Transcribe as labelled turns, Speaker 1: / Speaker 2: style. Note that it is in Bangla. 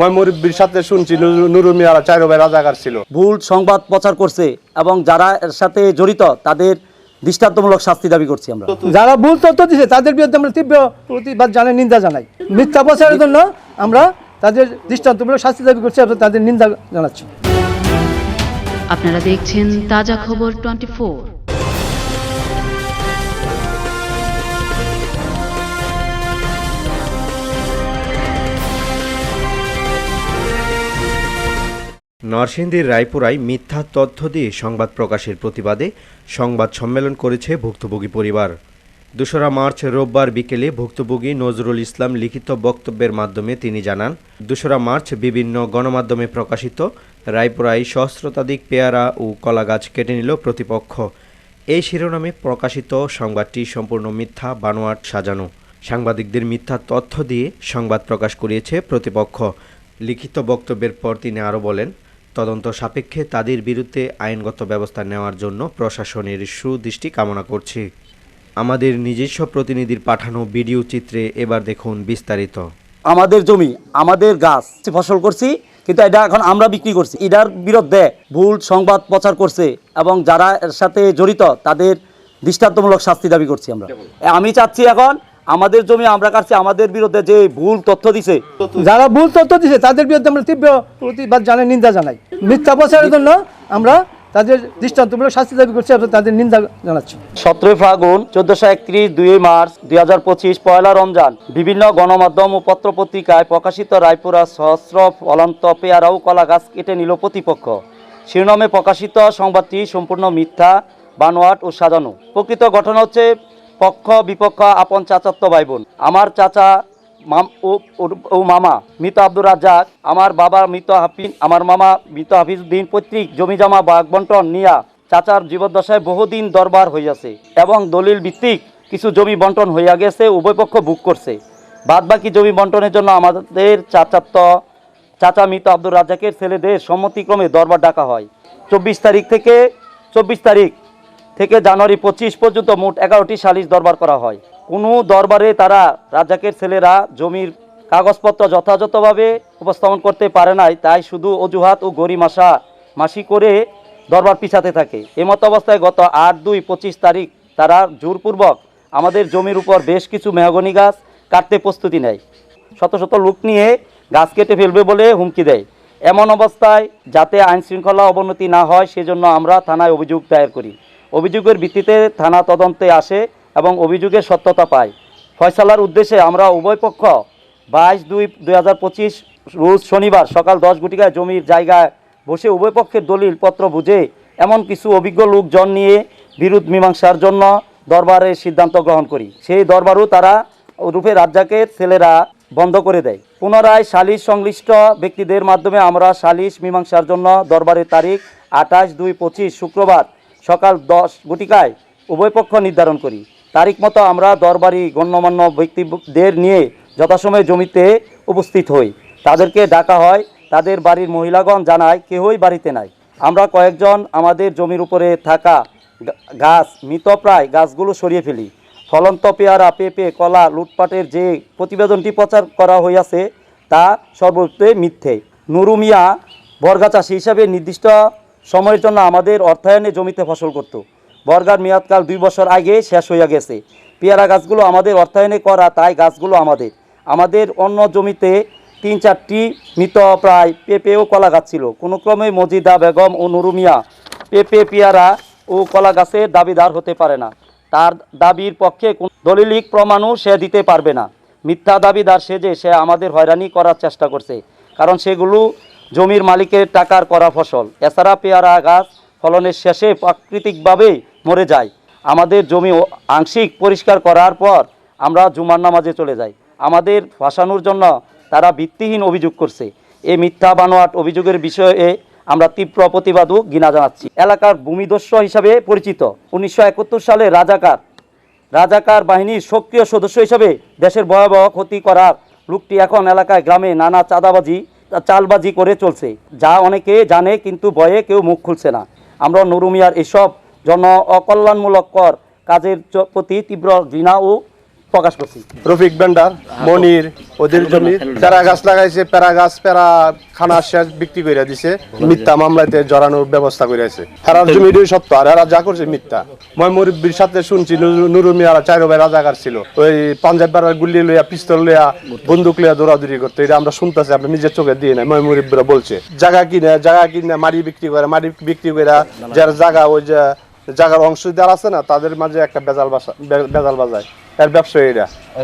Speaker 1: মই মুরব্বীর সাথে শুনছি নুরু- নুরু মিয়ারা চাইরো ভাই রাজাকার ছিল।
Speaker 2: ভুল সংবাদ প্রচার করছে এবং যারা এর সাথে জড়িত তাদের দৃষ্টান্তমূলক শাস্তি দাবি করছি আমরা।
Speaker 3: যারা ভুল তথ্য দিছে তাদের বিরুদ্ধে আমরা তীব্র প্রতিবাদ জানাই নিন্দা জানাই। মিথ্যা প্রচারের জন্য আমরা তাদের দৃষ্টান্তমূলক শাস্তি দাবি করছি এবং তাদের নিন্দা জানাচ্ছি।
Speaker 4: আপনারা দেখছেন তাজা খবর টোয়েন্টি
Speaker 5: নরসিংদীর রায়পুরায় মিথ্যা তথ্য দিয়ে সংবাদ প্রকাশের প্রতিবাদে সংবাদ সম্মেলন করেছে ভুক্তভোগী পরিবার। দোসরা মার্চ রোববার বিকেলে ভুক্তভোগী নজরুল ইসলাম লিখিত বক্তব্যের মাধ্যমে তিনি জানান, দোসরা মার্চ বিভিন্ন গণমাধ্যমে প্রকাশিত রায়পুরায় সহস্রতাধিক পেয়ারা ও কলাগাছ কেটে নিল প্রতিপক্ষ। এই শিরোনামে প্রকাশিত সংবাদটি সম্পূর্ণ মিথ্যা বানোয়াট সাজানো। সাংবাদিকদের মিথ্যা তথ্য দিয়ে সংবাদ প্রকাশ করিয়েছে প্রতিপক্ষ। লিখিত বক্তব্যের পর তিনি আরও বলেন তদন্ত সাপেক্ষে তাদের বিরুদ্ধে আইনগত ব্যবস্থা নেওয়ার জন্য প্রশাসনের সুদৃষ্টি কামনা করছি। আমাদের নিজস্ব প্রতিনিধির পাঠানো ভিডিও চিত্রে এবার দেখুন বিস্তারিত।
Speaker 2: আমাদের জমি, আমাদের গাছ ফসল করছি, কিন্তু এটা এখন আমরা বিক্রি করছি। এটার বিরুদ্ধে ভুল সংবাদ প্রচার করছে এবং যারা এর সাথে জড়িত, তাদের দৃষ্টান্তমূলক শাস্তি দাবি করছি আমরা। আমি চাচ্ছি এখন আমাদের জমি আমরা কাটছি আমাদের বিরুদ্ধে যে ভুল তথ্য দিছে।
Speaker 3: যারা ভুল তথ্য দিছে তাদের বিরুদ্ধে আমরা তীব্র প্রতিবাদ জানাই নিন্দা জানাই। মিথ্যা প্রচারের জন্য আমরা তাদের দৃষ্টান্তমূলক শাস্তি দাবি করছি এবং তাদের নিন্দা জানাচ্ছি।
Speaker 2: সতেরোই ফাগুন চোদ্দশো একত্রিশ দুই মার্চ দুই হাজার পঁচিশ পয়লা রমজান বিভিন্ন গণমাধ্যম ও পত্র পত্রিকায় প্রকাশিত রায়পুরা সহস্র ফলন্ত পেয়ারা ও কলা গাছ কেটে নিল প্রতিপক্ষ। শিরোনামে প্রকাশিত সংবাদটি সম্পূর্ণ মিথ্যা বানোয়াট ও সাজানো। প্রকৃত ঘটনা হচ্ছে পক্ষ, বিপক্ষ, আপন চাচাত্ব ভাই বোন আমার চাচা, মাম- ও- মামা, মৃত আব্দুর রাজ্জাক। আমার বাবা মৃত হাফিজ, আমার মামা মৃত হাফিজউদ্দিন পৈতৃক। জমি জমা বাগ বন্টন নিয়া চাচার জীবদ্দশায় বহুদিন দরবার হইয়াছে এবং দলিল ভিত্তিক কিছু জমি বন্টন হইয়া গেছে, উভয় পক্ষ বুক করছে। বাদ বাকি জমি বন্টনের জন্য আমাদের চাচাত্ব চাচা মৃত আব্দুর রাজ্জাকের ছেলেদের সম্মতিক্রমে দরবার ডাকা হয়। চব্বিশ তারিখ থেকে, চব্বিশ তারিখ থেকে জানুয়ারি পঁচিশ পর্যন্ত মোট এগারোটি সালিশ দরবার করা হয়। কোনো দরবারে তারা রাজাকের ছেলেরা জমির কাগজপত্র যথাযথভাবে উপস্থাপন করতে পারে নাই, তাই শুধু অজুহাত ও গরিমাসা মাসি করে দরবার পিছাতে থাকে। এমত অবস্থায় গত আট দুই পঁচিশ তারিখ তারা জোরপূর্বক আমাদের জমির উপর বেশ কিছু মেহগনি গাছ কাটতে প্রস্তুতি নেয়। শত শত লোক নিয়ে গাছ কেটে ফেলবে বলে হুমকি দেয়। এমন অবস্থায় যাতে আইন শৃঙ্খলা অবনতি না হয়, সেজন্য আমরা থানায় অভিযোগ দায়ের করি। অভিযোগের ভিত্তিতে থানা তদন্তে আসে এবং অভিযোগের সত্যতা পায়। ফয়সালার উদ্দেশ্যে আমরা উভয় পক্ষ বাইশ দুই দুই হাজার পঁচিশ রোজ শনিবার সকাল দশ গুটিকায় জমির জায়গায় বসে উভয় পক্ষের দলিল পত্র বুঝে এমন কিছু অভিজ্ঞ লোকজন নিয়ে বিরোধ মীমাংসার জন্য দরবারের সিদ্ধান্ত গ্রহণ করি। সেই দরবারও তারা রূপে রাজ্জাকের ছেলেরা বন্ধ করে দেয়। পুনরায় সালিশ সংশ্লিষ্ট ব্যক্তিদের মাধ্যমে আমরা সালিশ মীমাংসার জন্য দরবারের তারিখ আঠাশ দুই পঁচিশ শুক্রবার সকাল দশ গুটিকায় উভয় পক্ষ নির্ধারণ করি। তারিখ মতো আমরা দরবারি গণ্যমান্য ব্যক্তিদের নিয়ে যথাসময়ে জমিতে উপস্থিত হই। তাদেরকে ডাকা হয়, তাদের বাড়ির মহিলাগণ জানায় কেহই বাড়িতে নাই। আমরা কয়েকজন আমাদের জমির উপরে থাকা গাছ মৃতপ্রায় গাছগুলো সরিয়ে ফেলি। ফলন্ত পেয়ারা, পেঁপে, কলা, লুটপাটের যে প্রতিবেদনটি প্রচার করা হইয়াছে, তা সর্বত্রে মিথ্যে। নুরু মিয়া বর্গা চাষি হিসাবে নির্দিষ্ট সময়ের জন্য আমাদের অর্থায়নে জমিতে ফসল করত। বর্গার মেয়াদকাল দুই বছর আগে শেষ হইয়া গেছে। পেয়ারা গাছগুলো আমাদের অর্থায়নে করা, তাই গাছগুলো আমাদের। আমাদের অন্য জমিতে তিন চারটি মৃত প্রায় পেঁপে ও কলা গাছ ছিল। কোনো ক্রমে মজিদা, বেগম ও নুরুমিয়া পেঁপে, পেয়ারা ও কলা গাছের দাবিদার হতে পারে না। তার দাবির পক্ষে কোন দলিলিক প্রমাণও সে দিতে পারবে না। মিথ্যা দাবিদার সেজে সে আমাদের হয়রানি করার চেষ্টা করছে। কারণ সেগুলো জমির মালিকের টাকার করা ফসল। এছাড়া পেয়ারা গাছ ফলনের শেষে প্রাকৃতিকভাবেই মরে যায়। আমাদের জমি আংশিক পরিষ্কার করার পর আমরা জুমার নামাজে চলে যাই। আমাদের ফাঁসানোর জন্য তারা ভিত্তিহীন অভিযোগ করছে। এই মিথ্যা বানোয়াট অভিযোগের বিষয়ে আমরা তীব্র প্রতিবাদও গিনা জানাচ্ছি। এলাকার ভূমিদস্য হিসাবে পরিচিত। উনিশশো একাত্তর সালে রাজাকার রাজাকার বাহিনীর সক্রিয় সদস্য হিসাবে দেশের ভয়াবহ ক্ষতি করার লোকটি এখন এলাকায় গ্রামে নানা চাঁদাবাজি চালবাজি করে চলছে। যা অনেকে জানে কিন্তু ভয়ে কেউ মুখ খুলছে না। আমরা নরুমিয়ার এসব জন অকল্যাণমূলক কর কাজের প্রতি তীব্র ঘৃণা ও প্রকাশ করছি।
Speaker 1: রফিক বেন্ডার মনির ওদের জমি প্যারা গাছ লাগাইছে প্যারা গাছ প্যারা খানা শেষ বিক্রি করে দিছে, মিথ্যা মামলাতে জড়ানোর ব্যবস্থা করে করেছে হেরার জমিটাই সত্য আর হেরা যা করছে মিথ্যা। মই মুরব্বীর সাথে শুনছি নুরু- মিয়ারা চাইরো ভাই রাজাকার ছিল। ওই পাঞ্জাব বাড়ার গুলি লইয়া, পিস্তল লইয়া, বন্দুক লইয়া দৌড়াদৌড়ি করতে। এটা আমরা শুনতেছি, আমরা নিজের চোখে দিয়ে নাই, মই মুরব্বীরা বলছে। জায়গা কিনে জায়গা কিনে মারি বিক্রি করে মারি বিক্রি করে যার জায়গা ওই যে, জায়গার অংশীদার আছে না, তাদের মাঝে একটা বেজাল বাসা বেজাল বাজায়। এর ব্যবসা এটা